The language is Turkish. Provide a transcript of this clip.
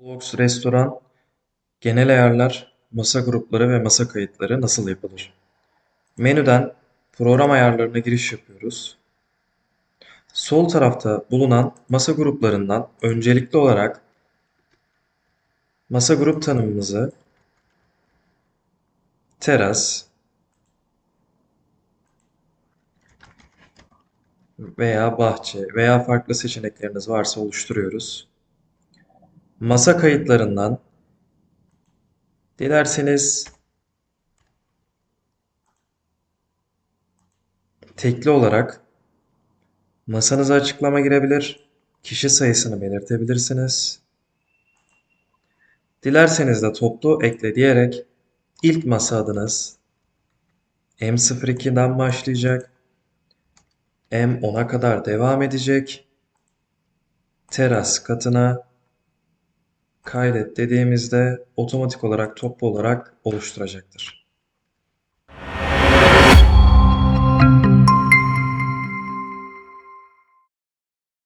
Box Restoran Genel ayarlar, masa grupları ve masa kayıtları nasıl yapılır? Menüden program ayarlarına giriş yapıyoruz. Sol tarafta bulunan masa gruplarından öncelikli olarak masa grup tanımımızı teras veya bahçe veya farklı seçenekleriniz varsa oluşturuyoruz. Masa kayıtlarından dilerseniz tekli olarak masanıza açıklama girebilir, kişi sayısını belirtebilirsiniz. Dilerseniz de toplu ekle diyerek ilk masa adınız M02'den başlayacak. M10'a kadar devam edecek. Teras katına kaydet dediğimizde otomatik olarak toplu olarak oluşturacaktır.